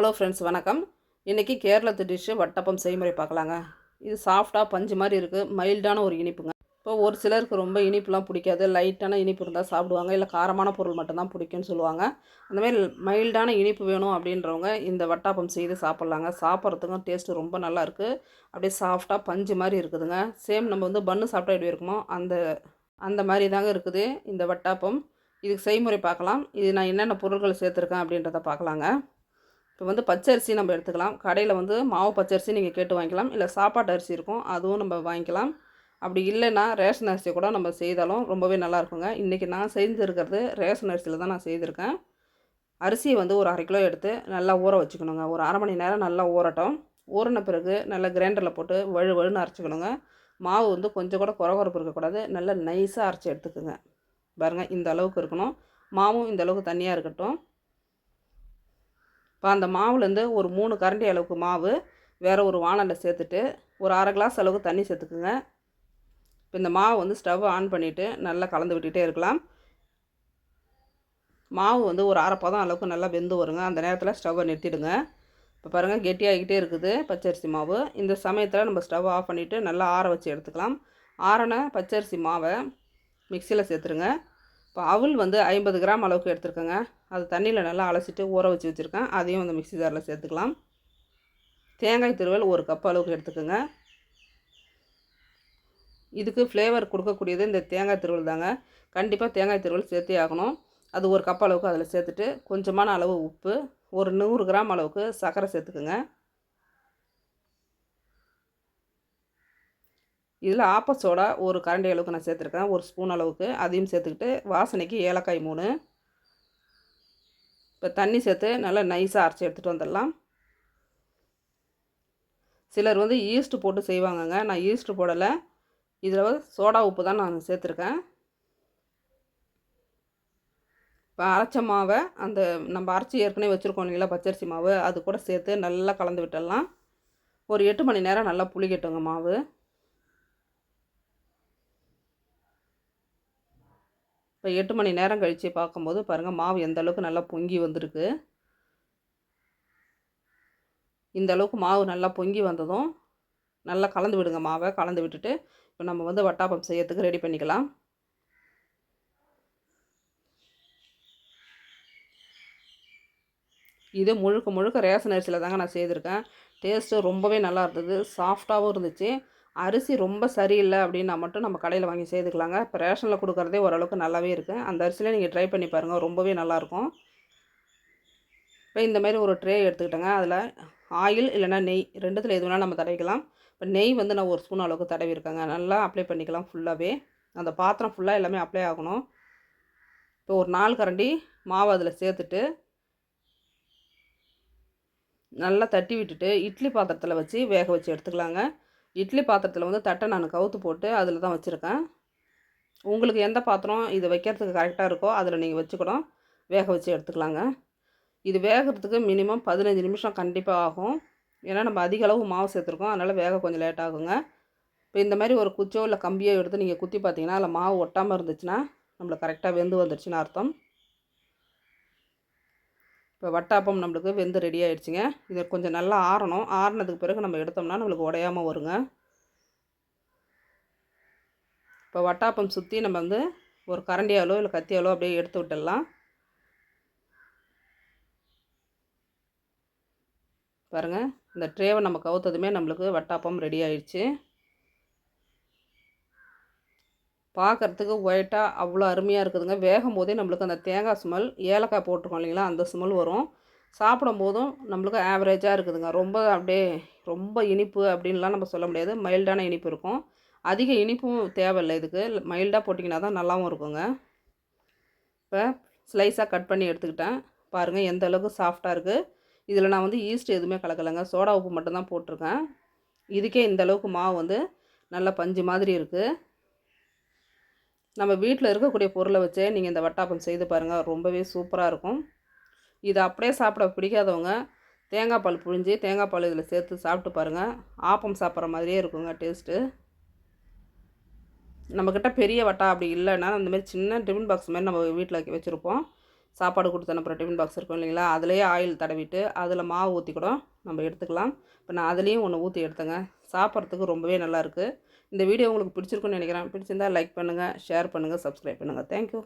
Hello friends வணக்கம். இன்றைக்கி கேரளத்து dish வட்டப்பம் செய்முறை பார்க்கலாங்க. இது சாஃப்டாக பஞ்சு மாதிரி இருக்குது மைல்டான ஒரு இனிப்புங்க. இப்போ ஒரு சிலருக்கு ரொம்ப இனிப்புலாம் பிடிக்காது. லைட்டான இனிப்பு இருந்தால் சாப்பிடுவாங்க. இல்லை காரமான பொருள் மட்டும்தான் பிடிக்கும்னு சொல்லுவாங்க. அந்தமாதிரி மைல்டான இனிப்பு வேணும் அப்படின்றவங்க இந்த வட்டாப்பம் செய்து சாப்பிட்லாங்க. சாப்பிட்றதுக்கும் டேஸ்ட்டு ரொம்ப நல்லா இருக்குது அப்படியே சாஃப்டாக பஞ்சு மாதிரி இருக்குதுங்க. சேம் நம்ம வந்து பன்னு சாப்பிட்டா எப்படி இருக்குமோ அந்த அந்த மாதிரி தாங்க இருக்குது இந்த வட்டாப்பம். இதுக்கு செய்முறை பார்க்கலாம். இது நான் என்னென்ன பொருட்கள் சேர்த்துருக்கேன் அப்படின்றத பார்க்கலாங்க. இப்போ வந்து பச்சரிசி நம்ம எடுத்துக்கலாம். கடையில் வந்து மாவு பச்சரிசி நீங்கள் கேட்டு வாங்கிக்கலாம். இல்லை சாப்பாட்டு அரிசி இருக்கும் அதுவும் நம்ம வாங்கிக்கலாம். அப்படி இல்லைன்னா ரேஷன் அரிசி கூட நம்ம செய்தாலும் ரொம்பவே நல்லா இருக்குங்க. இன்றைக்கி நான் செஞ்சுருக்கிறது ரேஷன் அரிசியில் தான் நான் செய்திருக்கேன். அரிசியை வந்து ஒரு அரை கிலோ எடுத்து நல்லா ஊற வச்சுக்கணுங்க. ஒரு அரை மணி நேரம் நல்லா ஊறட்டும். ஊறின பிறகு நல்லா கிரைண்டரில் போட்டு வழு வழுன்னு அரைச்சிக்கணுங்க. மாவு வந்து கொஞ்சம் கூட குறகுறப்பு இருக்கக்கூடாது. நல்லா நைஸாக அரைச்சி எடுத்துக்கோங்க. பாருங்கள் இந்த அளவுக்கு இருக்கணும். மாவும் இந்த அளவுக்கு தண்ணியாக இருக்கட்டும். இப்போ அந்த மாவுலேருந்து ஒரு மூணு கரண்டி அளவுக்கு மாவு வேறு ஒரு வானலில் சேர்த்துட்டு ஒரு அரை கிளாஸ் அளவுக்கு தண்ணி சேர்த்துக்குங்க. இப்போ இந்த மாவு வந்து ஸ்டவ் ஆன் பண்ணிவிட்டு நல்லா கலந்து விட்டுகிட்டே இருக்கலாம். மாவு வந்து ஒரு அரை பதம் அளவுக்கு நல்லா வெந்து வருங்க. அந்த நேரத்தில் ஸ்டவ்வை நிறுத்திடுங்க. இப்போ பாருங்கள் கெட்டியாகிக்கிட்டே இருக்குது பச்சரிசி மாவு. இந்த சமயத்தில் நம்ம ஸ்டவ் ஆஃப் பண்ணிவிட்டு நல்லா ஆற வச்சு எடுத்துக்கலாம். ஆறின பச்சரிசி மாவை மிக்சியில் சேர்த்துருங்க. இப்போ அவுள் வந்து ஐம்பது கிராம் அளவுக்கு எடுத்துருக்கேங்க. அது தண்ணியில் நல்லா அலசிட்டு ஊற வச்சு வச்சுருக்கேன். அதையும் வந்து மிக்சி ஜாரில் சேர்த்துக்கலாம். தேங்காய் திருவல் ஒரு கப் அளவுக்கு எடுத்துக்கோங்க. இதுக்கு ஃப்ளேவர் கொடுக்கக்கூடியது இந்த தேங்காய் திருவல் தாங்க. கண்டிப்பாக தேங்காய் திருவல் சேர்த்தே ஆகணும். அது ஒரு கப் அளவுக்கு அதில் சேர்த்துட்டு கொஞ்சமான அளவு உப்பு ஒரு நூறு கிராம் அளவுக்கு சர்க்கரை சேர்த்துக்குங்க. இதில் ஆப்ப சோடா ஒரு கரண்டி அளவுக்கு நான் சேர்த்துருக்கேன். ஒரு ஸ்பூன் அளவுக்கு அதையும் சேர்த்துக்கிட்டு வாசனைக்கு ஏலக்காய் மூணு. இப்போ தண்ணி சேர்த்து நல்லா நைஸாக அரைச்சி எடுத்துகிட்டு வந்துடலாம். சிலர் வந்து ஈஸ்ட்டு போட்டு செய்வாங்கங்க. நான் ஈஸ்ட்டு போடலை. இதில் வந்து சோடா உப்பு தான் நான் சேர்த்துருக்கேன். இப்போ அரைச்ச மாவை அந்த நம்ம அரைச்சி ஏற்கனவே வச்சுருக்கோம் இல்லைங்களா பச்சரிசி மாவு. அது கூட சேர்த்து நல்லா கலந்து விட்டுடலாம். ஒரு எட்டு மணி நேரம் நல்லா புளிக்கட்டுங்க மாவு. இப்போ எட்டு மணி நேரம் கழித்து பார்க்கும்போது பாருங்கள் மாவு எந்த அளவுக்கு நல்லா பொங்கி வந்திருக்கு. இந்த அளவுக்கு மாவு நல்லா பொங்கி வந்ததும் நல்லா கலந்து விடுங்க மாவை கலந்து விட்டுட்டு இப்போ நம்ம வந்து வட்டாப்பம் செய்யறதுக்கு ரெடி பண்ணிக்கலாம். இது முழுக்க முழுக்க ரேஷன் அரிசியில் தாங்க நான் செய்திருக்கேன். டேஸ்ட்டு ரொம்பவே நல்லா இருந்தது சாஃப்டாகவும் இருந்துச்சு. அரிசி ரொம்ப சரியில்லை அப்படின்னா மட்டும் நம்ம கடையில் வாங்கி செய்துக்கலாங்க இப்போ ரேஷனில் கொடுக்குறதே ஓரளவுக்கு நல்லாவே இருக்குது அந்த அரிசியில் நீங்கள் ட்ரை பண்ணி பாருங்கள் ரொம்பவே நல்லாயிருக்கும். இப்போ இந்தமாரி ஒரு ட்ரே எடுத்துக்கிட்டேங்க. அதில் ஆயில் இல்லைனா நெய் ரெண்டுத்தில் எது வேணால் நம்ம தடவிக்கலாம். இப்போ நெய் வந்து நான் ஒரு ஸ்பூன் அளவுக்கு தடவி இருக்கேங்க. நல்லா அப்ளை பண்ணிக்கலாம் ஃபுல்லாகவே அந்த பாத்திரம் ஃபுல்லாக எல்லாமே அப்ளை ஆகணும். இப்போ ஒரு நாலு கரண்டி மாவு அதில் சேர்த்துட்டு நல்லா தட்டி விட்டுட்டு இட்லி பாத்திரத்தில் வச்சு வேக வச்சு எடுத்துக்கலாங்க. இட்லி பாத்திரத்தில் வந்து தட்டை நான் கவுத்து போட்டு அதில் தான் வச்சுருக்கேன். உங்களுக்கு எந்த பாத்திரம் இது வைக்கிறதுக்கு கரெக்டாக இருக்கோ அதில் நீங்கள் வச்சுக்கணும். வேக வச்சு எடுத்துக்கலாங்க. இது வேகிறதுக்கு மினிமம் பதினஞ்சு நிமிஷம் கண்டிப்பாக ஆகும். ஏன்னா நம்ம அதிக அளவு மாவு சேர்த்துருக்கோம். அதனால் வேக கொஞ்சம் லேட் ஆகுங்க. இப்போ இந்த மாதிரி ஒரு குச்சோ இல்லை கம்பியோ எடுத்து நீங்கள் குத்தி பார்த்தீங்கன்னா அதில் மாவு ஒட்டாமல் இருந்துச்சுன்னா நம்மளுக்கு கரெக்டாக வெந்து வந்துடுச்சுன்னு அர்த்தம். இப்போ வட்டாப்பம் நம்மளுக்கு வெந்து ரெடி ஆகிடுச்சிங்க இதை கொஞ்சம் நல்லா ஆறணும். ஆறினதுக்கு பிறகு நம்ம எடுத்தோம்னா நம்மளுக்கு உடையாமல் வருங்க. இப்போ வட்டாப்பம் சுற்றி நம்ம வந்து ஒரு கரண்டியாலோ இல்லை கத்தியாலோ அப்படியே எடுத்து விட்டுடலாம். பாருங்கள் இந்த ட்ரேவை நம்ம கவுத்ததுமே நம்மளுக்கு வட்டாப்பம் ரெடி ஆயிடுச்சு. பார்க்குறதுக்கு ஒயிட்டாக அவ்வளோ அருமையாக இருக்குதுங்க. வேகும் போதே நம்மளுக்கு அந்த தேங்காய் ஸ்மெல் ஏலக்காய் போட்டிருக்கோம் இல்லைங்களா? அந்த ஸ்மெல் வரும். சாப்பிடும் போதும் நம்மளுக்கு ஆவரேஜாக இருக்குதுங்க. ரொம்ப அப்படியே ரொம்ப இனிப்பு அப்படின்லாம் நம்ம சொல்ல முடியாது. மைல்டான இனிப்பு இருக்கும். அதிக இனிப்பும் தேவையில்லை இதுக்கு. மைல்டாக போட்டிங்கன்னா தான் நல்லாவும் இருக்குங்க. இப்போ ஸ்லைஸாக கட் பண்ணி எடுத்துக்கிட்டேன். பாருங்கள் எந்த அளவுக்கு சாஃப்டாக இருக்குது இதில் நான் வந்து ஈஸ்ட் எதுவுமே கலக்கலைங்க. சோடா உப்பு மட்டும்தான் போட்டிருக்கேன். இதுக்கே இந்த அளவுக்கு மாவு வந்து நல்லா பஞ்சு மாதிரி இருக்குது நம்ம வீட்டில் இருக்கக்கூடிய பொருளை வச்சே நீங்கள் இந்த வட்டாப்பம் செய்து பாருங்கள் ரொம்பவே சூப்பராக இருக்கும். இதை அப்படியே சாப்பிட பிடிக்காதவங்க தேங்காய் பால் புழிஞ்சு தேங்காய் பால் இதில் சேர்த்து சாப்பிட்டு பாருங்கள் ஆப்பம் சாப்பிட்ற மாதிரியே இருக்குங்க டேஸ்ட்டு. நம்மக்கிட்ட பெரிய வட்டா அப்படி இல்லைன்னா அந்தமாரி சின்ன டிஃபன் பாக்ஸ் மாதிரி நம்ம வீட்டில் வச்சுருப்போம். சாப்பாடு கொடுத்து அனுப்புகிற டிஃபன் பாக்ஸ் இருக்கும் இல்லைங்களா? அதுலேயே ஆயில் தடவிட்டு அதில் மாவு ஊற்றி கூட நம்ம எடுத்துக்கலாம். இப்போ நான் அதுலேயும் ஒன்று ஊற்றி எடுத்தேங்க. சாப்பிட்றதுக்கு ரொம்பவே நல்லாயிருக்கு இந்த வீடியோ உங்களுக்கு பிடிச்சிருக்குன்னு நினைக்கிறேன். பிடிச்சிருந்தா லைக் பண்ணுங்கள் ஷேர் பண்ணுங்கள் சப்ஸ்கிரைப் பண்ணுங்கள் தேங்க்யூ